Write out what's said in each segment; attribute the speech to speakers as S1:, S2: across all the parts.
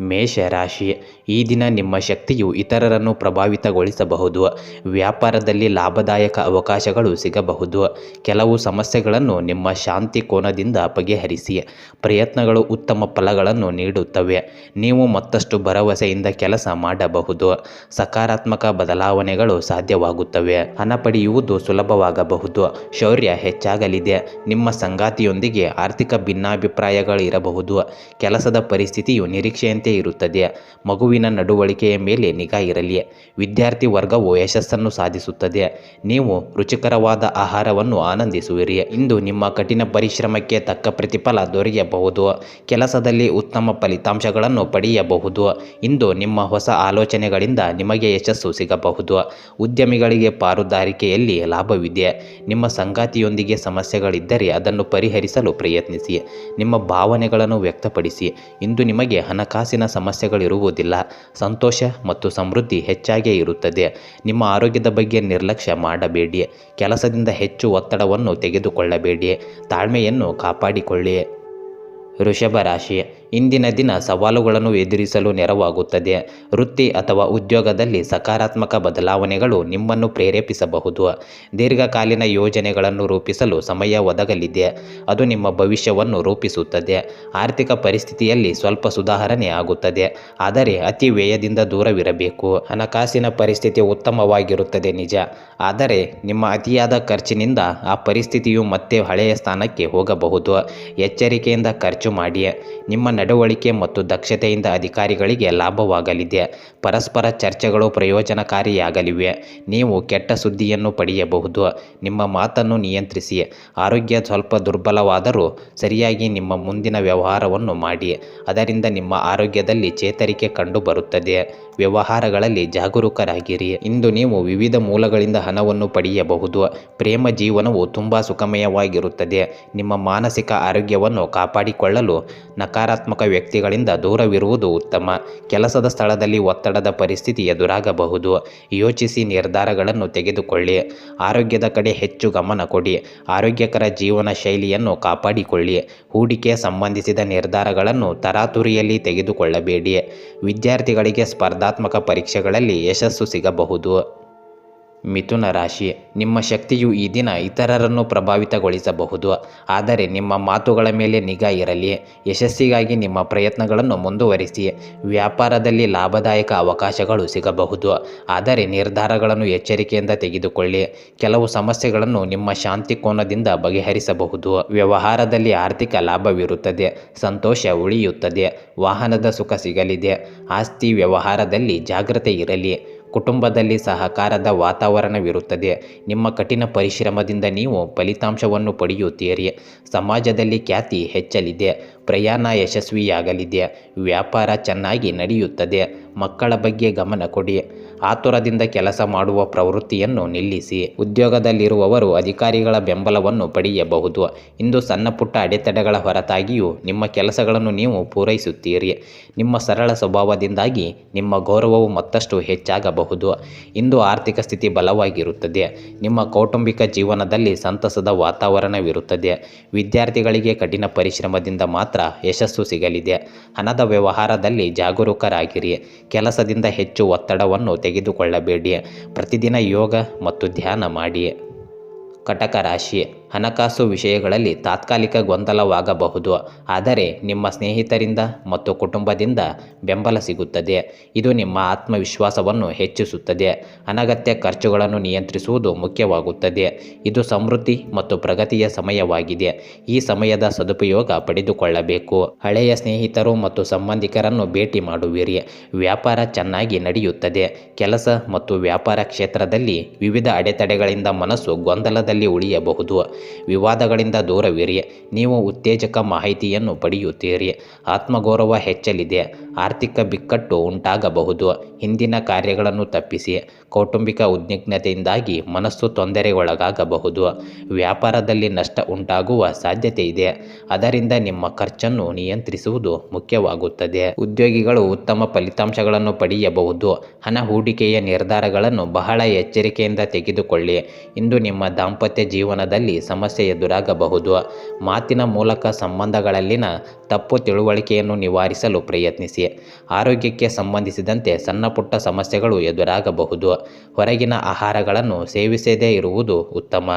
S1: ಮೇಷರಾಶಿ. ಈ ದಿನ ನಿಮ್ಮ ಶಕ್ತಿಯು ಇತರರನ್ನು ಪ್ರಭಾವಿತಗೊಳಿಸಬಹುದು. ವ್ಯಾಪಾರದಲ್ಲಿ ಲಾಭದಾಯಕ ಅವಕಾಶಗಳು ಸಿಗಬಹುದು. ಕೆಲವು ಸಮಸ್ಯೆಗಳನ್ನು ನಿಮ್ಮ ಶಾಂತಿ ಕೋನದಿಂದ ಬಗೆಹರಿಸಿ. ಪ್ರಯತ್ನಗಳು ಉತ್ತಮ ಫಲಗಳನ್ನು ನೀಡುತ್ತವೆ. ನೀವು ಮತ್ತಷ್ಟು ಭರವಸೆಯಿಂದ ಕೆಲಸ ಮಾಡಬಹುದು. ಸಕಾರಾತ್ಮಕ ಬದಲಾವಣೆಗಳು ಸಾಧ್ಯವಾಗುತ್ತವೆ. ಹಣ ಪಡೆಯುವುದು ಸುಲಭವಾಗಬಹುದು. ಶೌರ್ಯ ಹೆಚ್ಚಾಗಲಿದೆ. ನಿಮ್ಮ ಸಂಗಾತಿಯೊಂದಿಗೆ ಆರ್ಥಿಕ ಭಿನ್ನಾಭಿಪ್ರಾಯಗಳಿರಬಹುದು. ಕೆಲಸದ ಪರಿಸ್ಥಿತಿಯು ನಿರೀಕ್ಷೆಯಂತೆ ಇರುತ್ತದೆ. ಮಗುವಿನ ನಡವಳಿಕೆಯ ಮೇಲೆ ನಿಗಾ ಇರಲಿ. ವಿದ್ಯಾರ್ಥಿ ವರ್ಗವು ಯಶಸ್ಸನ್ನು ಸಾಧಿಸುತ್ತದೆ. ನೀವು ರುಚಿಕರವಾದ ಆಹಾರವನ್ನು ಆನಂದಿಸುವಿರಿ. ಇಂದು ನಿಮ್ಮ ಕಠಿಣ ಪರಿಶ್ರಮಕ್ಕೆ ತಕ್ಕ ಪ್ರತಿಫಲ ದೊರೆಯಬಹುದು. ಕೆಲಸದಲ್ಲಿ ಉತ್ತಮ ಫಲಿತಾಂಶಗಳನ್ನು ಪಡೆಯಬಹುದು. ಇಂದು ನಿಮ್ಮ ಹೊಸ ಆಲೋಚನೆಗಳಿಂದ ನಿಮಗೆ ಯಶಸ್ಸು ಸಿಗಬಹುದು. ಉದ್ಯಮಿಗಳಿಗೆ ಪಾರುದಾರಿಕೆಯಲ್ಲಿ ಲಾಭವಿದೆ. ನಿಮ್ಮ ಸಂಗಾತಿಯೊಂದಿಗೆ ಸಮಸ್ಯೆಗಳಿದ್ದರೆ ಅದನ್ನು ಪರಿಹರಿಸಲು ಪ್ರಯತ್ನಿಸಿ. ನಿಮ್ಮ ಭಾವನೆಗಳನ್ನು ವ್ಯಕ್ತಪಡಿಸಿ. ಇಂದು ನಿಮಗೆ ಹಣಕಾಸಿನ ಸಮಸ್ಯೆಗಳಿರುವುದಿಲ್ಲ. ಸಂತೋಷ ಮತ್ತು ಸಮೃದ್ಧಿ ಹೆಚ್ಚಾಗೇ ಇರುತ್ತದೆ. ನಿಮ್ಮ ಆರೋಗ್ಯದ ಬಗ್ಗೆ ನಿರ್ಲಕ್ಷ್ಯ ಮಾಡಬೇಡಿ. ಕೆಲಸದಿಂದ ಹೆಚ್ಚು ಒತ್ತಡವನ್ನು ತೆಗೆದುಕೊಳ್ಳಬೇಡಿ. ತಾಳ್ಮೆಯನ್ನು ಕಾಪಾಡಿಕೊಳ್ಳಿ. ವೃಷಭ ರಾಶಿ. ಇಂದಿನ ದಿನ ಸವಾಲುಗಳನ್ನು ಎದುರಿಸಲು ನೆರವಾಗುತ್ತದೆ. ವೃತ್ತಿ ಅಥವಾ ಉದ್ಯೋಗದಲ್ಲಿ ಸಕಾರಾತ್ಮಕ ಬದಲಾವಣೆಗಳು ನಿಮ್ಮನ್ನು ಪ್ರೇರೇಪಿಸಬಹುದು. ದೀರ್ಘಕಾಲೀನ ಯೋಜನೆಗಳನ್ನು ರೂಪಿಸಲು ಸಮಯ ಒದಗಲಿದೆ. ಅದು ನಿಮ್ಮ ಭವಿಷ್ಯವನ್ನು ರೂಪಿಸುತ್ತದೆ. ಆರ್ಥಿಕ ಪರಿಸ್ಥಿತಿಯಲ್ಲಿ ಸ್ವಲ್ಪ ಸುಧಾರಣೆ ಆಗುತ್ತದೆ. ಆದರೆ ಅತಿ ವ್ಯಯದಿಂದ ದೂರವಿರಬೇಕು. ಹಣಕಾಸಿನ ಪರಿಸ್ಥಿತಿ ಉತ್ತಮವಾಗಿರುತ್ತದೆ ನಿಜ. ಆದರೆ ನಿಮ್ಮ ಅತಿಯಾದ ಖರ್ಚಿನಿಂದ ಆ ಪರಿಸ್ಥಿತಿಯು ಮತ್ತೆ ಹಳೆಯ ಸ್ಥಾನಕ್ಕೆ ಹೋಗಬಹುದು. ಎಚ್ಚರಿಕೆಯಿಂದ ಖರ್ಚು ಮಾಡಿ. ನಿಮ್ಮ ನಡವಳಿಕೆ ಮತ್ತು ದಕ್ಷತೆಯಿಂದ ಅಧಿಕಾರಿಗಳಿಗೆ ಲಾಭವಾಗಲಿದೆ. ಪರಸ್ಪರ ಚರ್ಚೆಗಳು ಪ್ರಯೋಜನಕಾರಿಯಾಗಲಿವೆ. ನೀವು ಕೆಟ್ಟ ಸುದ್ದಿಯನ್ನು ಪಡೆಯಬಹುದು. ನಿಮ್ಮ ಮಾತನ್ನು ನಿಯಂತ್ರಿಸಿ. ಆರೋಗ್ಯ ಸ್ವಲ್ಪ ದುರ್ಬಲವಾದರೂ ಸರಿಯಾಗಿ ನಿಮ್ಮ ಮುಂದಿನ ವ್ಯವಹಾರವನ್ನು ಮಾಡಿ. ಅದರಿಂದ ನಿಮ್ಮ ಆರೋಗ್ಯದಲ್ಲಿ ಚೇತರಿಕೆ ಕಂಡುಬರುತ್ತದೆ. ವ್ಯವಹಾರಗಳಲ್ಲಿ ಜಾಗರೂಕರಾಗಿರಿ. ಇಂದು ನೀವು ವಿವಿಧ ಮೂಲಗಳಿಂದ ಹಣವನ್ನು ಪಡೆಯಬಹುದು. ಪ್ರೇಮ ಜೀವನವು ತುಂಬ ಸುಖಮಯವಾಗಿರುತ್ತದೆ ನಿಮ್ಮ ಮಾನಸಿಕ ಆರೋಗ್ಯವನ್ನು ಕಾಪಾಡಿಕೊಳ್ಳಲು ನಕಾರಾತ್ಮಕ ವ್ಯಕ್ತಿಗಳಿಂದ ದೂರವಿರುವುದು ಉತ್ತಮ. ಕೆಲಸದ ಸ್ಥಳದಲ್ಲಿ ಒತ್ತಡದ ಪರಿಸ್ಥಿತಿ ಎದುರಾಗಬಹುದು. ಯೋಚಿಸಿ ನಿರ್ಧಾರಗಳನ್ನು ತೆಗೆದುಕೊಳ್ಳಿ. ಆರೋಗ್ಯದ ಕಡೆ ಹೆಚ್ಚು ಗಮನ ಕೊಡಿ. ಆರೋಗ್ಯಕರ ಜೀವನ ಶೈಲಿಯನ್ನು ಕಾಪಾಡಿಕೊಳ್ಳಿ. ಹೂಡಿಕೆ ಸಂಬಂಧಿಸಿದ ನಿರ್ಧಾರಗಳನ್ನು ತರಾತುರಿಯಲ್ಲಿ ತೆಗೆದುಕೊಳ್ಳಬೇಡಿ. ವಿದ್ಯಾರ್ಥಿಗಳಿಗೆ ಸ್ಪರ್ಧಾತ್ಮಕ ಪರೀಕ್ಷೆಗಳಲ್ಲಿ ಯಶಸ್ಸು ಸಿಗಬಹುದು. ಮಿಥುನ ರಾಶಿ. ನಿಮ್ಮ ಶಕ್ತಿಯು ಈ ದಿನ ಇತರರನ್ನು ಪ್ರಭಾವಿತಗೊಳಿಸಬಹುದು. ಆದರೆ ನಿಮ್ಮ ಮಾತುಗಳ ಮೇಲೆ ನಿಗಾ ಇರಲಿ. ಯಶಸ್ಸಿಗಾಗಿ ನಿಮ್ಮ ಪ್ರಯತ್ನಗಳನ್ನು ಮುಂದುವರಿಸಿ. ವ್ಯಾಪಾರದಲ್ಲಿ ಲಾಭದಾಯಕ ಅವಕಾಶಗಳು ಸಿಗಬಹುದು. ಆದರೆ ನಿರ್ಧಾರಗಳನ್ನು ಎಚ್ಚರಿಕೆಯಿಂದ ತೆಗೆದುಕೊಳ್ಳಿ. ಕೆಲವು ಸಮಸ್ಯೆಗಳನ್ನು ನಿಮ್ಮ ಶಾಂತಿ ಕೋನದಿಂದ ಬಗೆಹರಿಸಬಹುದು. ವ್ಯವಹಾರದಲ್ಲಿ ಆರ್ಥಿಕ ಲಾಭವಿರುತ್ತದೆ. ಸಂತೋಷ ಉಳಿಯುತ್ತದೆ. ವಾಹನದ ಸುಖ ಸಿಗಲಿದೆ. ಆಸ್ತಿ ವ್ಯವಹಾರದಲ್ಲಿ ಜಾಗ್ರತೆ ಇರಲಿ. ಕುಟುಂಬದಲ್ಲಿ ಸಹಕಾರದ ವಾತಾವರಣವಿರುತ್ತದೆ. ನಿಮ್ಮ ಕಠಿಣ ಪರಿಶ್ರಮದಿಂದ ನೀವು ಫಲಿತಾಂಶವನ್ನು ಪಡೆಯುತ್ತೀರಿ. ಸಮಾಜದಲ್ಲಿ ಖ್ಯಾತಿ ಹೆಚ್ಚಲಿದೆ. ಪ್ರಯಾಣ ಯಶಸ್ವಿಯಾಗಲಿದೆ. ವ್ಯಾಪಾರ ಚೆನ್ನಾಗಿ ನಡೆಯುತ್ತದೆ. ಮಕ್ಕಳ ಬಗ್ಗೆ ಗಮನ ಕೊಡಿ. ಆತುರದಿಂದ ಕೆಲಸ ಮಾಡುವ ಪ್ರವೃತ್ತಿಯನ್ನು ನಿಲ್ಲಿಸಿ ಉದ್ಯೋಗದಲ್ಲಿರುವವರು ಅಧಿಕಾರಿಗಳ ಬೆಂಬಲವನ್ನು ಪಡೆಯಬಹುದು. ಇಂದು ಸಣ್ಣ ಪುಟ್ಟ ಅಡೆತಡೆಗಳ ಹೊರತಾಗಿಯೂ ನಿಮ್ಮ ಕೆಲಸಗಳನ್ನು ನೀವು ಪೂರೈಸುತ್ತೀರಿ. ನಿಮ್ಮ ಸರಳ ಸ್ವಭಾವದಿಂದಾಗಿ ನಿಮ್ಮ ಗೌರವವು ಮತ್ತಷ್ಟು ಹೆಚ್ಚಾಗಬಹುದು. ಇಂದು ಆರ್ಥಿಕ ಸ್ಥಿತಿ ಬಲವಾಗಿರುತ್ತದೆ. ನಿಮ್ಮ ಕೌಟುಂಬಿಕ ಜೀವನದಲ್ಲಿ ಸಂತಸದ ವಾತಾವರಣವಿರುತ್ತದೆ. ವಿದ್ಯಾರ್ಥಿಗಳಿಗೆ ಕಠಿಣ ಪರಿಶ್ರಮದಿಂದ ಮಾತ್ರ ಯಶಸ್ಸು ಸಿಗಲಿದೆ. ಹಣದ ವ್ಯವಹಾರದಲ್ಲಿ ಜಾಗರೂಕರಾಗಿರಿ. ಕೆಲಸದಿಂದ ಹೆಚ್ಚು ಒತ್ತಡವನ್ನು ತೆಗೆದುಕೊಳ್ಳಬೇಡಿ ಪ್ರತಿದಿನ ಯೋಗ ಮತ್ತು ಧ್ಯಾನ ಮಾಡಿ ಕಟಕ ರಾಶಿ ಹಣಕಾಸು ವಿಷಯಗಳಲ್ಲಿ ತಾತ್ಕಾಲಿಕ ಗೊಂದಲವಾಗಬಹುದು. ಆದರೆ ನಿಮ್ಮ ಸ್ನೇಹಿತರಿಂದ ಮತ್ತು ಕುಟುಂಬದಿಂದ ಬೆಂಬಲ ಸಿಗುತ್ತದೆ. ಇದು ನಿಮ್ಮ ಆತ್ಮವಿಶ್ವಾಸವನ್ನು ಹೆಚ್ಚಿಸುತ್ತದೆ. ಅನಗತ್ಯ ಖರ್ಚುಗಳನ್ನು ನಿಯಂತ್ರಿಸುವುದು ಮುಖ್ಯವಾಗುತ್ತದೆ. ಇದು ಸಮೃದ್ಧಿ ಮತ್ತು ಪ್ರಗತಿಯ ಸಮಯವಾಗಿದೆ. ಈ ಸಮಯದ ಸದುಪಯೋಗ ಪಡೆದುಕೊಳ್ಳಬೇಕು. ಹಳೆಯ ಸ್ನೇಹಿತರು ಮತ್ತು ಸಂಬಂಧಿಕರನ್ನು ಭೇಟಿ ಮಾಡುವಿರಿ. ವ್ಯಾಪಾರ ಚೆನ್ನಾಗಿ ನಡೆಯುತ್ತದೆ. ಕೆಲಸ ಮತ್ತು ವ್ಯಾಪಾರ ಕ್ಷೇತ್ರದಲ್ಲಿ ವಿವಿಧ ಅಡೆತಡೆಗಳಿಂದ ಮನಸ್ಸು ಗೊಂದಲದಲ್ಲಿ ಉಳಿಯಬಹುದು. ವಿವಾದಗಳಿಂದ ದೂರವಿರಿ ನೀವು ಉತ್ತೇಜಕ ಮಾಹಿತಿಯನ್ನು ಪಡೆಯುತ್ತೀರಿ. ಆತ್ಮಗೌರವ ಹೆಚ್ಚಲಿದೆ. ಆರ್ಥಿಕ ಬಿಕ್ಕಟ್ಟು ಉಂಟಾಗಬಹುದು. ಹಿಂದಿನ ಕಾರ್ಯಗಳನ್ನು ತಪ್ಪಿಸಿ. ಕೌಟುಂಬಿಕ ಉದ್ವಿಗ್ನತೆಯಿಂದಾಗಿ ಮನಸ್ಸು ತೊಂದರೆಗೊಳಗಾಗಬಹುದು. ವ್ಯಾಪಾರದಲ್ಲಿ ನಷ್ಟ ಉಂಟಾಗುವ ಸಾಧ್ಯತೆ ಇದೆ. ಅದರಿಂದ ನಿಮ್ಮ ಖರ್ಚನ್ನು ನಿಯಂತ್ರಿಸುವುದು ಮುಖ್ಯವಾಗುತ್ತದೆ. ಉದ್ಯೋಗಿಗಳು ಉತ್ತಮ ಫಲಿತಾಂಶಗಳನ್ನು ಪಡೆಯಬಹುದು. ಹಣ ಹೂಡಿಕೆಯ ನಿರ್ಧಾರಗಳನ್ನು ಬಹಳ ಎಚ್ಚರಿಕೆಯಿಂದ ತೆಗೆದುಕೊಳ್ಳಿ. ಇಂದು ನಿಮ್ಮ ದಾಂಪತ್ಯ ಜೀವನದಲ್ಲಿ ಸಮಸ್ಯೆ ಎದುರಾಗಬಹುದು. ಮಾತಿನ ಮೂಲಕ ಸಂಬಂಧಗಳಲ್ಲಿನ ತಪ್ಪು ತಿಳುವಳಿಕೆಯನ್ನು ನಿವಾರಿಸಲು ಪ್ರಯತ್ನಿಸಿ. ಆರೋಗ್ಯಕ್ಕೆ ಸಂಬಂಧಿಸಿದಂತೆ ಸಣ್ಣ ಪುಟ್ಟ ಸಮಸ್ಯೆಗಳು ಎದುರಾಗಬಹುದು. ಹೊರಗಿನ ಆಹಾರಗಳನ್ನು ಸೇವಿಸದೇ ಇರುವುದು ಉತ್ತಮ.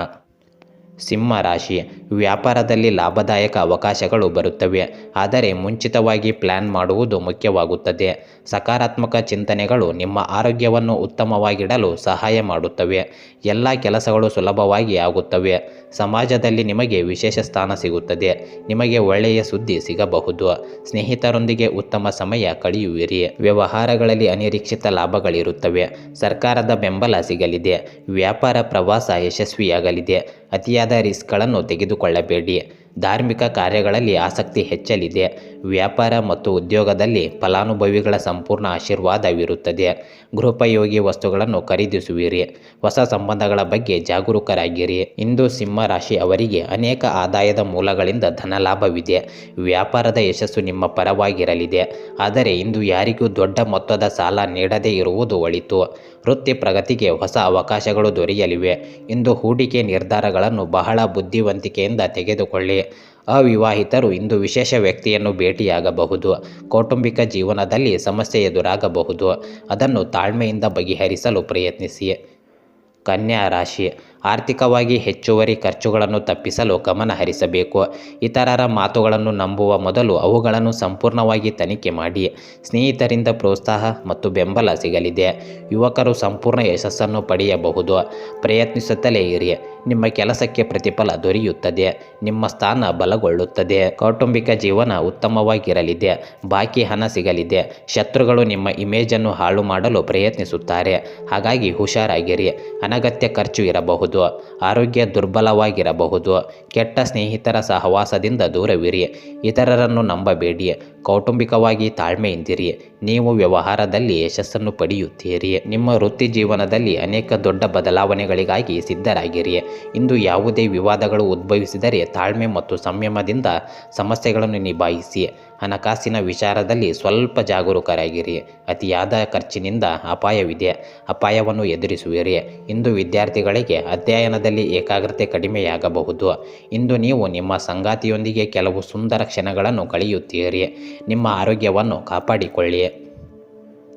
S1: ಸಿಂಹ ರಾಶಿ. ವ್ಯಾಪಾರದಲ್ಲಿ ಲಾಭದಾಯಕ ಅವಕಾಶಗಳು ಬರುತ್ತವೆ. ಆದರೆ ಮುಂಚಿತವಾಗಿ ಪ್ಲ್ಯಾನ್ ಮಾಡುವುದು ಮುಖ್ಯವಾಗುತ್ತದೆ. ಸಕಾರಾತ್ಮಕ ಚಿಂತನೆಗಳು ನಿಮ್ಮ ಆರೋಗ್ಯವನ್ನು ಉತ್ತಮವಾಗಿಡಲು ಸಹಾಯ ಮಾಡುತ್ತವೆ. ಎಲ್ಲ ಕೆಲಸಗಳು ಸುಲಭವಾಗಿ ಆಗುತ್ತವೆ. ಸಮಾಜದಲ್ಲಿ ನಿಮಗೆ ವಿಶೇಷ ಸ್ಥಾನ ಸಿಗುತ್ತದೆ. ನಿಮಗೆ ಒಳ್ಳೆಯ ಸುದ್ದಿ ಸಿಗಬಹುದು. ಸ್ನೇಹಿತರೊಂದಿಗೆ ಉತ್ತಮ ಸಮಯ ಕಳೆಯುವಿರಿ. ವ್ಯವಹಾರಗಳಲ್ಲಿ ಅನಿರೀಕ್ಷಿತ ಲಾಭಗಳಿರುತ್ತವೆ. ಸರ್ಕಾರದ ಬೆಂಬಲ ಸಿಗಲಿದೆ. ವ್ಯಾಪಾರ ಪ್ರವಾಸ ಯಶಸ್ವಿಯಾಗಲಿದೆ. ಅತಿಯಾದ ರಿಸ್ಕ್ಗಳನ್ನು ತೆಗೆದುಕೊಳ್ಳಬೇಡಿ. ಧಾರ್ಮಿಕ ಕಾರ್ಯಗಳಲ್ಲಿ ಆಸಕ್ತಿ ಹೆಚ್ಚಲಿದೆ. ವ್ಯಾಪಾರ ಮತ್ತು ಉದ್ಯೋಗದಲ್ಲಿ ಫಲಾನುಭವಿಗಳ ಸಂಪೂರ್ಣ ಆಶೀರ್ವಾದವಿರುತ್ತದೆ ಗೃಹೋಪಯೋಗಿ ವಸ್ತುಗಳನ್ನು ಖರೀದಿಸುವಿರಿ. ಹೊಸ ಸಂಬಂಧಗಳ ಬಗ್ಗೆ ಜಾಗರೂಕರಾಗಿರಿ. ಇಂದು ಸಿಂಹ ರಾಶಿ ಅವರಿಗೆ ಅನೇಕ ಆದಾಯದ ಮೂಲಗಳಿಂದ ಧನಲಾಭವಿದೆ. ವ್ಯಾಪಾರದ ಯಶಸ್ಸು ನಿಮ್ಮ ಪರವಾಗಿರಲಿದೆ. ಆದರೆ ಇಂದು ಯಾರಿಗೂ ದೊಡ್ಡ ಮೊತ್ತದ ಸಾಲ ನೀಡದೇ ಇರುವುದು ಒಳಿತು. ವೃತ್ತಿ ಪ್ರಗತಿಗೆ ಹೊಸ ಅವಕಾಶಗಳು ದೊರೆಯಲಿವೆ. ಇಂದು ಹೂಡಿಕೆ ನಿರ್ಧಾರಗಳನ್ನು ಬಹಳ ಬುದ್ಧಿವಂತಿಕೆಯಿಂದ ತೆಗೆದುಕೊಳ್ಳಿ. ಅವಿವಾಹಿತರು ಇಂದು ವಿಶೇಷ ವ್ಯಕ್ತಿಯನ್ನು ಭೇಟಿಯಾಗಬಹುದು. ಕೌಟುಂಬಿಕ ಜೀವನದಲ್ಲಿ ಸಮಸ್ಯೆ ಎದುರಾಗಬಹುದು. ಅದನ್ನು ತಾಳ್ಮೆಯಿಂದ ಬಗೆಹರಿಸಲು ಪ್ರಯತ್ನಿಸಿ. ಕನ್ಯಾ ರಾಶಿ. ಆರ್ಥಿಕವಾಗಿ ಹೆಚ್ಚುವರಿ ಖರ್ಚುಗಳನ್ನು ತಪ್ಪಿಸಲು ಗಮನಹರಿಸಬೇಕು ಇತರರ ಮಾತುಗಳನ್ನು ನಂಬುವ ಮೊದಲು ಅವುಗಳನ್ನು ಸಂಪೂರ್ಣವಾಗಿ ತನಿಖೆ ಮಾಡಿ. ಸ್ನೇಹಿತರಿಂದ ಪ್ರೋತ್ಸಾಹ ಮತ್ತು ಬೆಂಬಲ ಸಿಗಲಿದೆ. ಯುವಕರು ಸಂಪೂರ್ಣ ಯಶಸ್ಸನ್ನು ಪಡೆಯಬಹುದು. ಪ್ರಯತ್ನಿಸುತ್ತಲೇ ಇರಿ. ನಿಮ್ಮ ಕೆಲಸಕ್ಕೆ ಪ್ರತಿಫಲ ದೊರೆಯುತ್ತದೆ. ನಿಮ್ಮ ಸ್ಥಾನ ಬಲಗೊಳ್ಳುತ್ತದೆ. ಕೌಟುಂಬಿಕ ಜೀವನ ಉತ್ತಮವಾಗಿರಲಿದೆ. ಬಾಕಿ ಹಣ ಸಿಗಲಿದೆ. ಶತ್ರುಗಳು ನಿಮ್ಮ ಇಮೇಜನ್ನು ಹಾಳು ಮಾಡಲು ಪ್ರಯತ್ನಿಸುತ್ತಾರೆ. ಹಾಗಾಗಿ ಹುಷಾರಾಗಿರಿ. ಅನಗತ್ಯ ಖರ್ಚು ಇರಬಹುದು. ಆರೋಗ್ಯ ದುರ್ಬಲವಾಗಿರಬಹುದು. ಕೆಟ್ಟ ಸ್ನೇಹಿತರ ಸಹವಾಸದಿಂದ ದೂರವಿರಿ. ಇತರರನ್ನು ನಂಬಬೇಡಿ. ಕೌಟುಂಬಿಕವಾಗಿ ತಾಳ್ಮೆಯಿಂದಿರಿ. ನೀವು ವ್ಯವಹಾರದಲ್ಲಿ ಯಶಸ್ಸನ್ನು ಪಡೆಯುತ್ತೀರಿ. ನಿಮ್ಮ ವೃತ್ತಿ ಜೀವನದಲ್ಲಿ ಅನೇಕ ದೊಡ್ಡ ಬದಲಾವಣೆಗಳಿಗಾಗಿ ಸಿದ್ಧರಾಗಿರಿ. ಇಂದು ಯಾವುದೇ ವಿವಾದಗಳು ಉದ್ಭವಿಸಿದರೆ ತಾಳ್ಮೆ ಮತ್ತು ಸಂಯಮದಿಂದ ಸಮಸ್ಯೆಗಳನ್ನು ನಿಭಾಯಿಸಿ. ಹಣಕಾಸಿನ ವಿಚಾರದಲ್ಲಿ ಸ್ವಲ್ಪ ಜಾಗರೂಕರಾಗಿರಿ. ಅತಿಯಾದ ಖರ್ಚಿನಿಂದ ಅಪಾಯವಿದೆ. ಅಪಾಯವನ್ನು ಎದುರಿಸುವಿರಿ. ಇಂದು ವಿದ್ಯಾರ್ಥಿಗಳಿಗೆ ಅಧ್ಯಯನದಲ್ಲಿ ಏಕಾಗ್ರತೆ ಕಡಿಮೆಯಾಗಬಹುದು. ಇಂದು ನೀವು ನಿಮ್ಮ ಸಂಗಾತಿಯೊಂದಿಗೆ ಕೆಲವು ಸುಂದರ ಕ್ಷಣಗಳನ್ನು ಕಳೆಯುತ್ತೀರಿ. ನಿಮ್ಮ ಆರೋಗ್ಯವನ್ನು ಕಾಪಾಡಿಕೊಳ್ಳಿ.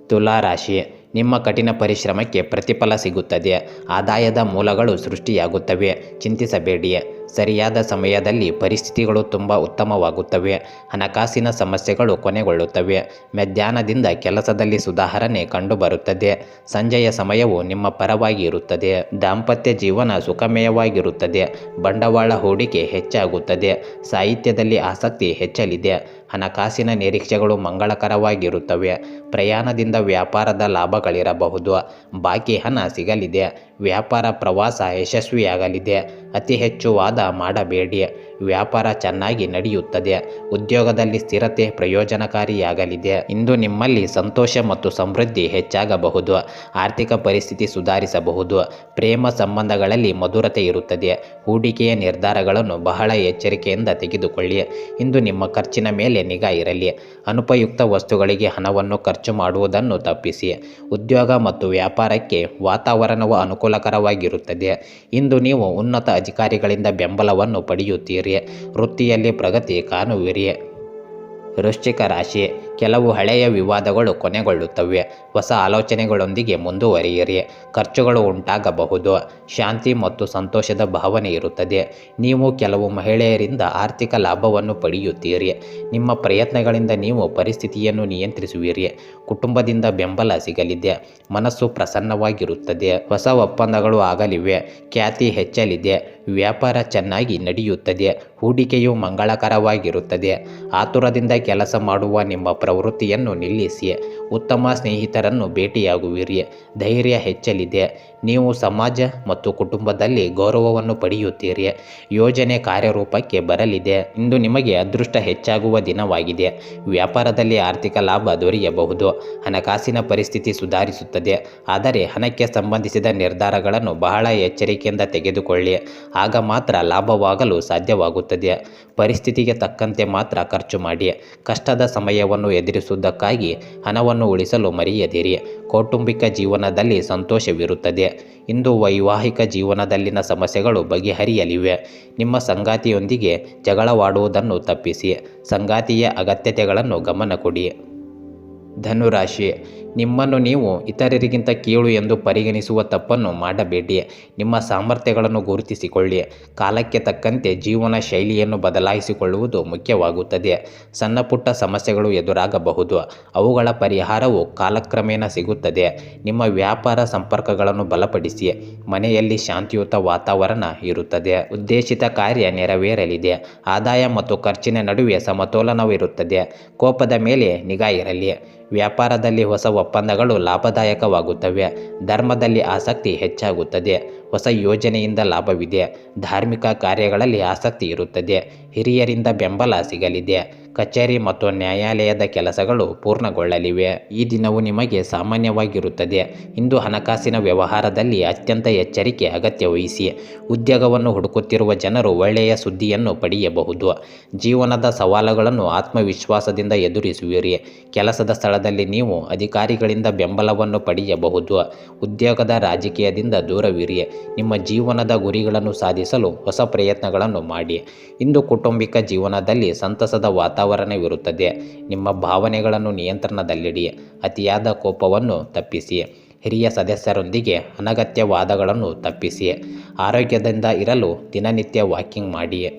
S1: ತುಲಾ ರಾಶಿ ನಿಮ್ಮ ಕಠಿಣ ಪರಿಶ್ರಮಕ್ಕೆ ಪ್ರತಿಫಲ ಸಿಗುತ್ತದೆ. ಆದಾಯದ ಮೂಲಗಳು ಸೃಷ್ಟಿಯಾಗುತ್ತವೆ. ಚಿಂತಿಸಬೇಡಿ. ಸರಿಯಾದ ಸಮಯದಲ್ಲಿ ಪರಿಸ್ಥಿತಿಗಳು ತುಂಬ ಉತ್ತಮವಾಗುತ್ತವೆ. ಹಣಕಾಸಿನ ಸಮಸ್ಯೆಗಳು ಕೊನೆಗೊಳ್ಳುತ್ತವೆ. ಮಧ್ಯಾಹ್ನದಿಂದ ಕೆಲಸದಲ್ಲಿ ಸುಧಾರಣೆ ಕಂಡುಬರುತ್ತದೆ. ಸಂಜೆಯ ಸಮಯವು ನಿಮ್ಮ ಪರವಾಗಿ ಇರುತ್ತದೆ. ದಾಂಪತ್ಯ ಜೀವನ ಸುಖಮಯವಾಗಿರುತ್ತದೆ. ಬಂಡವಾಳ ಹೂಡಿಕೆ ಹೆಚ್ಚಾಗುತ್ತದೆ. ಸಾಹಿತ್ಯದಲ್ಲಿ ಆಸಕ್ತಿ ಹೆಚ್ಚಲಿದೆ. ಹಣಕಾಸಿನ ನಿರೀಕ್ಷೆಗಳು ಮಂಗಳಕರವಾಗಿರುತ್ತವೆ. ಪ್ರಯಾಣದಿಂದ ವ್ಯಾಪಾರದ ಲಾಭಗಳಿರಬಹುದು ಬಾಕಿ ಹಣ ಸಿಗಲಿದೆ. ವ್ಯಾಪಾರ ಪ್ರವಾಸ ಯಶಸ್ವಿಯಾಗಲಿದೆ. ಅತಿ ಹೆಚ್ಚು ವಾದ ಮಾಡಬೇಡಿ. ವ್ಯಾಪಾರ ಚೆನ್ನಾಗಿ ನಡೆಯುತ್ತದೆ. ಉದ್ಯೋಗದಲ್ಲಿ ಸ್ಥಿರತೆ ಪ್ರಯೋಜನಕಾರಿಯಾಗಲಿದೆ. ಇಂದು ನಿಮ್ಮಲ್ಲಿ ಸಂತೋಷ ಮತ್ತು ಸಮೃದ್ಧಿ ಹೆಚ್ಚಾಗಬಹುದು. ಆರ್ಥಿಕ ಪರಿಸ್ಥಿತಿ ಸುಧಾರಿಸಬಹುದು. ಪ್ರೇಮ ಸಂಬಂಧಗಳಲ್ಲಿ ಮಧುರತೆ ಇರುತ್ತದೆ. ಹೂಡಿಕೆಯ ನಿರ್ಧಾರಗಳನ್ನು ಬಹಳ ಎಚ್ಚರಿಕೆಯಿಂದ ತೆಗೆದುಕೊಳ್ಳಿ. ಇಂದು ನಿಮ್ಮ ಖರ್ಚಿನ ಮೇಲೆ ನಿಗಾ ಇರಲಿ. ಅನುಪಯುಕ್ತ ವಸ್ತುಗಳಿಗೆ ಹಣವನ್ನು ಖರ್ಚು ಮಾಡುವುದನ್ನು ತಪ್ಪಿಸಿ. ಉದ್ಯೋಗ ಮತ್ತು ವ್ಯಾಪಾರಕ್ಕೆ ವಾತಾವರಣವು ಅನುಕೂಲಕರವಾಗಿರುತ್ತದೆ. ಇಂದು ನೀವು ಉನ್ನತ ಅಧಿಕಾರಿಗಳಿಂದ ಬೆಂಬಲವನ್ನು ಪಡೆಯುತ್ತೀರಿ. ವೃತ್ತಿಯಲ್ಲಿ ಪ್ರಗತಿ ಕಾಣುವಿರಿ ವೃಶ್ಚಿಕ ರಾಶಿ, ಕೆಲವು ಹಳೆಯ ವಿವಾದಗಳು ಕೊನೆಗೊಳ್ಳುತ್ತವೆ. ಹೊಸ ಆಲೋಚನೆಗಳೊಂದಿಗೆ ಮುಂದುವರಿಯಿರಿ. ಖರ್ಚುಗಳು ಉಂಟಾಗಬಹುದು. ಶಾಂತಿ ಮತ್ತು ಸಂತೋಷದ ಭಾವನೆ ಇರುತ್ತದೆ. ನೀವು ಕೆಲವು ಮಹಿಳೆಯರಿಂದ ಆರ್ಥಿಕ ಲಾಭವನ್ನು ಪಡೆಯುತ್ತೀರಿ. ನಿಮ್ಮ ಪ್ರಯತ್ನಗಳಿಂದ ನೀವು ಪರಿಸ್ಥಿತಿಯನ್ನು ನಿಯಂತ್ರಿಸುವಿರಿ. ಕುಟುಂಬದಿಂದ ಬೆಂಬಲ ಸಿಗಲಿದೆ. ಮನಸ್ಸು ಪ್ರಸನ್ನವಾಗಿರುತ್ತದೆ. ಹೊಸ ಒಪ್ಪಂದಗಳು ಆಗಲಿವೆ. ಖ್ಯಾತಿ ಹೆಚ್ಚಲಿದೆ. ವ್ಯಾಪಾರ ಚೆನ್ನಾಗಿ ನಡೆಯುತ್ತದೆ ಹೂಡಿಕೆಯು ಮಂಗಳಕರವಾಗಿರುತ್ತದೆ. ಆತುರದಿಂದ ಕೆಲಸ ಮಾಡುವ ನಿಮ್ಮ ಪ್ರವೃತ್ತಿಯನ್ನು ನಿಲ್ಲಿಸಿ ಉತ್ತಮ ಸ್ನೇಹಿತರನ್ನು ಭೇಟಿಯಾಗುವಿರಿ. ಧೈರ್ಯ ಹೆಚ್ಚಲಿದೆ. ನೀವು ಸಮಾಜ ಮತ್ತು ಕುಟುಂಬದಲ್ಲಿ ಗೌರವವನ್ನು ಪಡೆಯುತ್ತೀರಿ. ಯೋಜನೆ ಕಾರ್ಯರೂಪಕ್ಕೆ ಬರಲಿದೆ. ಇಂದು ನಿಮಗೆ ಅದೃಷ್ಟ ಹೆಚ್ಚಾಗುವ ದಿನವಾಗಿದೆ. ವ್ಯಾಪಾರದಲ್ಲಿ ಆರ್ಥಿಕ ಲಾಭ ದೊರೆಯಬಹುದು. ಹಣಕಾಸಿನ ಪರಿಸ್ಥಿತಿ ಸುಧಾರಿಸುತ್ತದೆ. ಆದರೆ ಹಣಕ್ಕೆ ಸಂಬಂಧಿಸಿದ ನಿರ್ಧಾರಗಳನ್ನು ಬಹಳ ಎಚ್ಚರಿಕೆಯಿಂದ ತೆಗೆದುಕೊಳ್ಳಿ. ಆಗ ಮಾತ್ರ ಲಾಭವಾಗಲು ಸಾಧ್ಯವಾಗುತ್ತದೆ. ಪರಿಸ್ಥಿತಿಗೆ ತಕ್ಕಂತೆ ಮಾತ್ರ ಖರ್ಚು ಮಾಡಿ. ಕಷ್ಟದ ಸಮಯವನ್ನು ಎದುರಿಸುವುದಕ್ಕಾಗಿ ಹಣವನ್ನು ಉಳಿಸಲು ಮರೆಯದಿರಿ. ಕೌಟುಂಬಿಕ ಜೀವನದಲ್ಲಿ ಸಂತೋಷವಿರುತ್ತದೆ. ಇಂದು ವೈವಾಹಿಕ ಜೀವನದಲ್ಲಿನ ಸಮಸ್ಯೆಗಳು ಬಗೆಹರಿಯಲಿವೆ. ನಿಮ್ಮ ಸಂಗಾತಿಯೊಂದಿಗೆ ಜಗಳವಾಡುವುದನ್ನು ತಪ್ಪಿಸಿ. ಸಂಗಾತಿಯ ಅಗತ್ಯತೆಗಳನ್ನು ಗಮನ ಕೊಡಿ. ಧನುರಾಶಿ ನಿಮ್ಮನ್ನು ನೀವು ಇತರರಿಗಿಂತ ಕೀಳು ಎಂದು ಪರಿಗಣಿಸುವ ತಪ್ಪನ್ನು ಮಾಡಬೇಡಿ ನಿಮ್ಮ ಸಾಮರ್ಥ್ಯಗಳನ್ನು ಗುರುತಿಸಿಕೊಳ್ಳಿ ಕಾಲಕ್ಕೆ ತಕ್ಕಂತೆ ಜೀವನ ಶೈಲಿಯನ್ನು ಬದಲಾಯಿಸಿಕೊಳ್ಳುವುದು ಮುಖ್ಯವಾಗುತ್ತದೆ ಸಣ್ಣ ಪುಟ್ಟ ಸಮಸ್ಯೆಗಳು ಎದುರಾಗಬಹುದು, ಅವುಗಳ ಪರಿಹಾರವು ಕಾಲಕ್ರಮೇಣ ಸಿಗುತ್ತದೆ ನಿಮ್ಮ ವ್ಯಾಪಾರ ಸಂಪರ್ಕಗಳನ್ನು ಬಲಪಡಿಸಿ ಮನೆಯಲ್ಲಿ ಶಾಂತಿಯುತ ವಾತಾವರಣ ಇರುತ್ತದೆ ಉದ್ದೇಶಿತ ಕಾರ್ಯ ನೆರವೇರಲಿದೆ ಆದಾಯ ಮತ್ತು ಖರ್ಚಿನ ನಡುವೆ ಸಮತೋಲನವಿರುತ್ತದೆ ಕೋಪದ ಮೇಲೆ ನಿಗಾ ಇರಲಿ ವ್ಯಾಪಾರದಲ್ಲಿ ಹೊಸ ಒಪ್ಪಂದಗಳು ಲಾಭದಾಯಕವಾಗುತ್ತವೆ. ಧರ್ಮದಲ್ಲಿ ಆಸಕ್ತಿ ಹೆಚ್ಚಾಗುತ್ತದೆ. ಹೊಸ ಯೋಜನೆಯಿಂದ ಲಾಭವಿದೆ. ಧಾರ್ಮಿಕ ಕಾರ್ಯಗಳಲ್ಲಿ ಆಸಕ್ತಿ ಇರುತ್ತದೆ. ಹಿರಿಯರಿಂದ ಬೆಂಬಲ ಸಿಗಲಿದೆ. ಕಚೇರಿ ಮತ್ತು ನ್ಯಾಯಾಲಯದ ಕೆಲಸಗಳು ಪೂರ್ಣಗೊಳ್ಳಲಿವೆ. ಈ ದಿನವು ನಿಮಗೆ ಸಾಮಾನ್ಯವಾಗಿರುತ್ತದೆ. ಇಂದು ಹಣಕಾಸಿನ ವ್ಯವಹಾರದಲ್ಲಿ ಅತ್ಯಂತ ಎಚ್ಚರಿಕೆ ಅಗತ್ಯ ವಹಿಸಿ, ಉದ್ಯೋಗವನ್ನು ಹುಡುಕುತ್ತಿರುವ ಜನರು ಒಳ್ಳೆಯ ಸುದ್ದಿಯನ್ನು ಪಡೆಯಬಹುದು. ಜೀವನದ ಸವಾಲುಗಳನ್ನು ಆತ್ಮವಿಶ್ವಾಸದಿಂದ ಎದುರಿಸುವಿರಿ. ಕೆಲಸದ ಸ್ಥಳದಲ್ಲಿ ನೀವು ಅಧಿಕಾರಿಗಳಿಂದ ಬೆಂಬಲವನ್ನು ಪಡೆಯಬಹುದು. ಉದ್ಯೋಗದ ರಾಜಕೀಯದಿಂದ ದೂರವಿರಿ. ನಿಮ್ಮ ಜೀವನದ ಗುರಿಗಳನ್ನು ಸಾಧಿಸಲು ಹೊಸ ಪ್ರಯತ್ನಗಳನ್ನು ಮಾಡಿ. ಇಂದು ಕುಟುಂಬಿಕ ಜೀವನದಲ್ಲಿ ಸಂತಸದ ವಾತಾವರಣವಿರುತ್ತದೆ ನಿಮ್ಮ ಭಾವನೆಗಳನ್ನು ನಿಯಂತ್ರಣದಲ್ಲಿಡಿ. ಅತಿಯಾದ ಕೋಪವನ್ನು ತಪ್ಪಿಸಿ. ಹಿರಿಯ ಸದಸ್ಯರೊಂದಿಗೆ ಅನಗತ್ಯ ವಾದಗಳನ್ನು ತಪ್ಪಿಸಿ. ಆರೋಗ್ಯದಿಂದ ಇರಲು ದಿನನಿತ್ಯ ವಾಕಿಂಗ್ ಮಾಡಿ.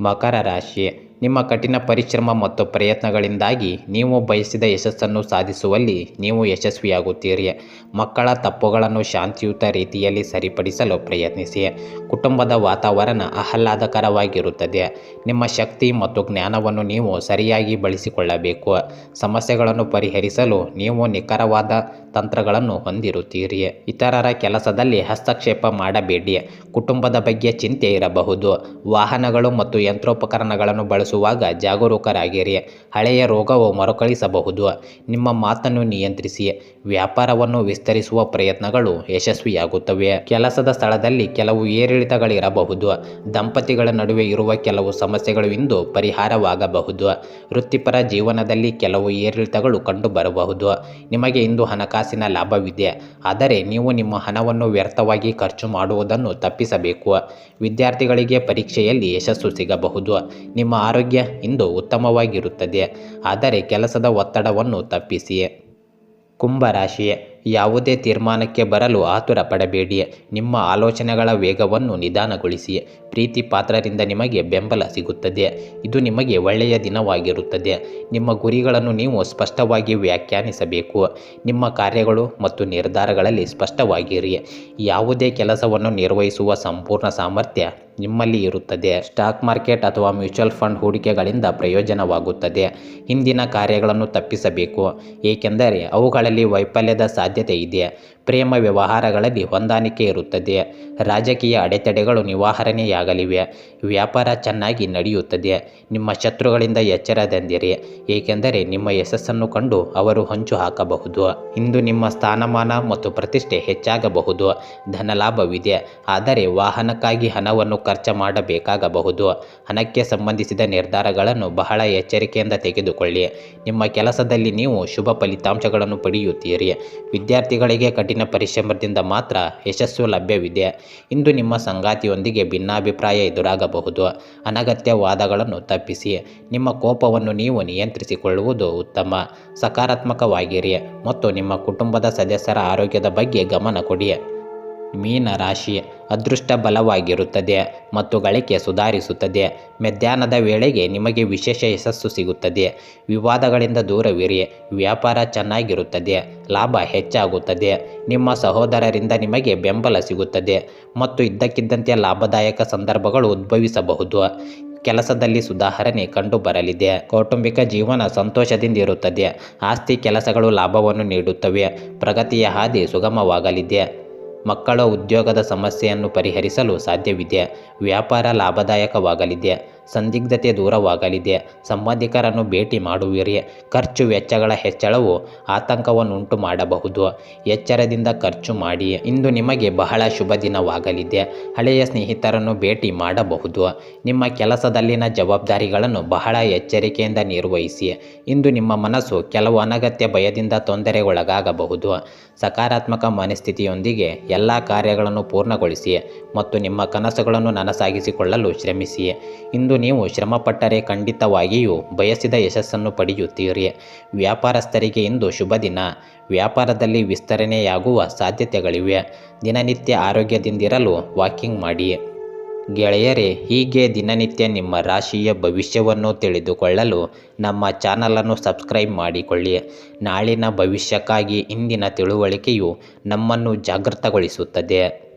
S1: ಮಕರ ರಾಶಿ. ನಿಮ್ಮ ಕಠಿಣ ಪರಿಶ್ರಮ ಮತ್ತು ಪ್ರಯತ್ನಗಳಿಂದಾಗಿ ನೀವು ಬಯಸಿದ ಯಶಸ್ಸನ್ನು ಸಾಧಿಸುವಲ್ಲಿ ನೀವು ಯಶಸ್ವಿಯಾಗುತ್ತೀರಿ. ಮಕ್ಕಳ ತಪ್ಪುಗಳನ್ನು ಶಾಂತಿಯುತ ರೀತಿಯಲ್ಲಿ ಸರಿಪಡಿಸಲು ಪ್ರಯತ್ನಿಸಿ. ಕುಟುಂಬದ ವಾತಾವರಣ ಆಹ್ಲಾದಕರವಾಗಿರುತ್ತದೆ. ನಿಮ್ಮ ಶಕ್ತಿ ಮತ್ತು ಜ್ಞಾನವನ್ನು ನೀವು ಸರಿಯಾಗಿ ಬಳಸಿಕೊಳ್ಳಬೇಕು. ಸಮಸ್ಯೆಗಳನ್ನು ಪರಿಹರಿಸಲು ನೀವು ನಿಖರವಾದ ತಂತ್ರಗಳನ್ನು ಹೊಂದಿರುತ್ತೀರಿ. ಇತರರ ಕೆಲಸದಲ್ಲಿ ಹಸ್ತಕ್ಷೇಪ ಮಾಡಬೇಡಿ. ಕುಟುಂಬದ ಬಗ್ಗೆ ಚಿಂತೆ ಇರಬಹುದು. ವಾಹನಗಳು ಮತ್ತು ಯಂತ್ರೋಪಕರಣಗಳನ್ನು ಬಳಸುವಾಗ ಜಾಗರೂಕರಾಗಿರಿ. ಹಳೆಯ ರೋಗವು ಮರುಕಳಿಸಬಹುದು. ನಿಮ್ಮ ಮಾತನ್ನು ನಿಯಂತ್ರಿಸಿ. ವ್ಯಾಪಾರವನ್ನು ವಿಸ್ತರಿಸುವ ಪ್ರಯತ್ನಗಳು ಯಶಸ್ವಿಯಾಗುತ್ತವೆ. ಕೆಲಸದ ಸ್ಥಳದಲ್ಲಿ ಕೆಲವು ಏರಿಳಿತಗಳಿರಬಹುದು. ದಂಪತಿಗಳ ನಡುವೆ ಇರುವ ಕೆಲವು ಸಮಸ್ಯೆಗಳು ಇಂದು ಪರಿಹಾರವಾಗಬಹುದು. ವೃತ್ತಿಪರ ಜೀವನದಲ್ಲಿ ಕೆಲವು ಏರಿಳಿತಗಳು ಕಂಡುಬರಬಹುದು. ನಿಮಗೆ ಇಂದು ಹಣಕಾಸಿನ ಲಾಭವಿದೆ. ಆದರೆ ನೀವು ನಿಮ್ಮ ಹಣವನ್ನು ವ್ಯರ್ಥವಾಗಿ ಖರ್ಚು ಮಾಡುವುದನ್ನು ತಪ್ಪಿಸಬೇಕು. ವಿದ್ಯಾರ್ಥಿಗಳಿಗೆ ಪರೀಕ್ಷೆಯಲ್ಲಿ ಯಶಸ್ಸು ಸಿಗಬಹುದು. ನಿಮ್ಮ ಆರೋಗ್ಯ ಇಂದು ಉತ್ತಮವಾಗಿರುತ್ತದೆ. ಆದರೆ ಕೆಲಸದ ಒತ್ತಡವನ್ನು ತಪ್ಪಿಸಿ. ಕುಂಭರಾಶಿ, ಯಾವುದೇ ತೀರ್ಮಾನಕ್ಕೆ ಬರಲು ಆತುರ ಪಡಬೇಡಿ ನಿಮ್ಮ ಆಲೋಚನೆಗಳ ವೇಗವನ್ನು ನಿಧಾನಗೊಳಿಸಿ. ಪ್ರೀತಿ ಪಾತ್ರರಿಂದ ನಿಮಗೆ ಬೆಂಬಲ ಸಿಗುತ್ತದೆ. ಇದು ನಿಮಗೆ ಒಳ್ಳೆಯ ದಿನವಾಗಿರುತ್ತದೆ. ನಿಮ್ಮ ಗುರಿಗಳನ್ನು ನೀವು ಸ್ಪಷ್ಟವಾಗಿ ವ್ಯಾಖ್ಯಾನಿಸಬೇಕು. ನಿಮ್ಮ ಕಾರ್ಯಗಳು ಮತ್ತು ನಿರ್ಧಾರಗಳಲ್ಲಿ ಸ್ಪಷ್ಟವಾಗಿರಿ. ಯಾವುದೇ ಕೆಲಸವನ್ನು ನಿರ್ವಹಿಸುವ ಸಂಪೂರ್ಣ ಸಾಮರ್ಥ್ಯ ನಿಮ್ಮಲ್ಲಿ ಇರುತ್ತದೆ. ಸ್ಟಾಕ್ ಮಾರ್ಕೆಟ್ ಅಥವಾ ಮ್ಯೂಚುವಲ್ ಫಂಡ್ ಹೂಡಿಕೆಗಳಿಂದ ಪ್ರಯೋಜನವಾಗುತ್ತದೆ. ಹಿಂದಿನ ಕಾರ್ಯಗಳನ್ನು ತಪ್ಪಿಸಬೇಕು. ಏಕೆಂದರೆ ಅವುಗಳಲ್ಲಿ ವೈಫಲ್ಯದ ಸಾಧ್ಯತೆ ಇದೆ. ಪ್ರೇಮ ವ್ಯವಹಾರಗಳಲ್ಲಿ ಹೊಂದಾಣಿಕೆ ಇರುತ್ತದೆ. ರಾಜಕೀಯ ಅಡೆತಡೆಗಳು ನಿವಾರಣೆಯಾಗಲಿವೆ. ವ್ಯಾಪಾರ ಚೆನ್ನಾಗಿ ನಡೆಯುತ್ತದೆ. ನಿಮ್ಮ ಶತ್ರುಗಳಿಂದ ಎಚ್ಚರದಿಂದಿರಿ. ಏಕೆಂದರೆ ನಿಮ್ಮ ಯಶಸ್ಸನ್ನು ಕಂಡು ಅವರು ಹೊಂಚು ಹಾಕಬಹುದು ಇಂದು ನಿಮ್ಮ ಸ್ಥಾನಮಾನ ಮತ್ತು ಪ್ರತಿಷ್ಠೆ ಹೆಚ್ಚಾಗಬಹುದು. ಧನಲಾಭವಿದೆ. ಆದರೆ ವಾಹನಕ್ಕಾಗಿ ಹಣವನ್ನು ಖರ್ಚು ಮಾಡಬೇಕಾಗಬಹುದು. ಹಣಕ್ಕೆ ಸಂಬಂಧಿಸಿದ ನಿರ್ಧಾರಗಳನ್ನು ಬಹಳ ಎಚ್ಚರಿಕೆಯಿಂದ ತೆಗೆದುಕೊಳ್ಳಿ. ನಿಮ್ಮ ಕೆಲಸದಲ್ಲಿ ನೀವು ಶುಭ ಫಲಿತಾಂಶಗಳನ್ನು ಪಡೆಯುತ್ತೀರಿ. ವಿದ್ಯಾರ್ಥಿಗಳಿಗೆ ಕಠಿಣ ಪರಿಶ್ರಮದಿಂದ ಮಾತ್ರ ಯಶಸ್ಸು ಲಭ್ಯವಿದೆ. ಇಂದು ನಿಮ್ಮ ಸಂಗಾತಿಯೊಂದಿಗೆ ಭಿನ್ನಾಭಿಪ್ರಾಯ ಎದುರಾಗಬಹುದು. ಅನಗತ್ಯ ವಾದಗಳನ್ನು ತಪ್ಪಿಸಿ. ನಿಮ್ಮ ಕೋಪವನ್ನು ನೀವು ನಿಯಂತ್ರಿಸಿಕೊಳ್ಳುವುದು ಉತ್ತಮ. ಸಕಾರಾತ್ಮಕವಾಗಿರಿ ಮತ್ತು ನಿಮ್ಮ ಕುಟುಂಬದ ಸದಸ್ಯರ ಆರೋಗ್ಯದ ಬಗ್ಗೆ ಗಮನ ಕೊಡಿ. ಮೀನ ರಾಶಿ ಅದೃಷ್ಟ ಬಲವಾಗಿರುತ್ತದೆ ಮತ್ತು ಗಳಿಕೆ ಸುಧಾರಿಸುತ್ತದೆ. ಮಧ್ಯಾಹ್ನದ ವೇಳೆಗೆ ನಿಮಗೆ ವಿಶೇಷ ಯಶಸ್ಸು ಸಿಗುತ್ತದೆ. ವಿವಾದಗಳಿಂದ ದೂರವಿರಿ. ವ್ಯಾಪಾರ ಚೆನ್ನಾಗಿರುತ್ತದೆ. ಲಾಭ ಹೆಚ್ಚಾಗುತ್ತದೆ. ನಿಮ್ಮ ಸಹೋದರರಿಂದ ನಿಮಗೆ ಬೆಂಬಲ ಸಿಗುತ್ತದೆ ಮತ್ತು ಇದ್ದಕ್ಕಿದ್ದಂತೆ ಲಾಭದಾಯಕ ಸಂದರ್ಭಗಳು ಉದ್ಭವಿಸಬಹುದು. ಕೆಲಸದಲ್ಲಿ ಸುಧಾರಣೆ ಕಂಡು ಬರಲಿದೆ ಕೌಟುಂಬಿಕ ಜೀವನ ಸಂತೋಷದಿಂದ ಇರುತ್ತದೆ ಆಸ್ತಿ ಕೆಲಸಗಳು ಲಾಭವನ್ನು ನೀಡುತ್ತವೆ. ಪ್ರಗತಿಯ ಹಾದಿ ಸುಗಮವಾಗಲಿದೆ. ಮಕ್ಕಳ ಉದ್ಯೋಗದ ಸಮಸ್ಯೆಯನ್ನು ಪರಿಹರಿಸಲು ಸಾಧ್ಯವಿದೆ. ವ್ಯಾಪಾರ ಲಾಭದಾಯಕವಾಗಲಿದೆ. ಸಂದಿಗ್ಧತೆ ದೂರವಾಗಲಿದೆ. ಸಂಬಂಧಿಕರನ್ನು ಭೇಟಿ ಮಾಡುವಿರಿ. ಖರ್ಚು ವೆಚ್ಚಗಳ ಹೆಚ್ಚಳವು ಆತಂಕವನ್ನುಂಟು ಮಾಡಬಹುದು. ಎಚ್ಚರದಿಂದ ಖರ್ಚು ಮಾಡಿ. ಇಂದು ನಿಮಗೆ ಬಹಳ ಶುಭ ದಿನವಾಗಲಿದೆ. ಹಳೆಯ ಸ್ನೇಹಿತರನ್ನು ಭೇಟಿ ಮಾಡಬಹುದು. ನಿಮ್ಮ ಕೆಲಸದಲ್ಲಿನ ಜವಾಬ್ದಾರಿಗಳನ್ನು ಬಹಳ ಎಚ್ಚರಿಕೆಯಿಂದ ನಿರ್ವಹಿಸಿ. ಇಂದು ನಿಮ್ಮ ಮನಸ್ಸು ಕೆಲವು ಅನಗತ್ಯ ಭಯದಿಂದ ತೊಂದರೆಗೊಳಗಾಗಬಹುದು. ಸಕಾರಾತ್ಮಕ ಮನಸ್ಥಿತಿಯೊಂದಿಗೆ ಎಲ್ಲ ಕಾರ್ಯಗಳನ್ನು ಪೂರ್ಣಗೊಳಿಸಿ ಮತ್ತು ನಿಮ್ಮ ಕನಸುಗಳನ್ನು ನನಸಾಗಿಸಿಕೊಳ್ಳಲು ಶ್ರಮಿಸಿ. ಇಂದು ನೀವು ಶ್ರಮಪಟ್ಟರೆ ಖಂಡಿತವಾಗಿಯೂ ಬಯಸಿದ ಯಶಸ್ಸನ್ನು ಪಡೆಯುತ್ತೀರಿ. ವ್ಯಾಪಾರಸ್ಥರಿಗೆ ಇಂದು ಶುಭ ದಿನ. ವ್ಯಾಪಾರದಲ್ಲಿ ವಿಸ್ತರಣೆಯಾಗುವ ಸಾಧ್ಯತೆಗಳಿವೆ. ದಿನನಿತ್ಯ ಆರೋಗ್ಯದಿಂದಿರಲು ವಾಕಿಂಗ್ ಮಾಡಿ. ಗೆಳೆಯರೇ, ಹೀಗೆ ದಿನನಿತ್ಯ ನಿಮ್ಮ ರಾಶಿಯ ಭವಿಷ್ಯವನ್ನು ತಿಳಿದುಕೊಳ್ಳಲು ನಮ್ಮ ಚಾನಲನ್ನು ಸಬ್ಸ್ಕ್ರೈಬ್ ಮಾಡಿಕೊಳ್ಳಿ. ನಾಳಿನ ಭವಿಷ್ಯಕ್ಕಾಗಿ ಇಂದಿನ ತಿಳುವಳಿಕೆಯು ನಮ್ಮನ್ನು ಜಾಗೃತಗೊಳಿಸುತ್ತದೆ.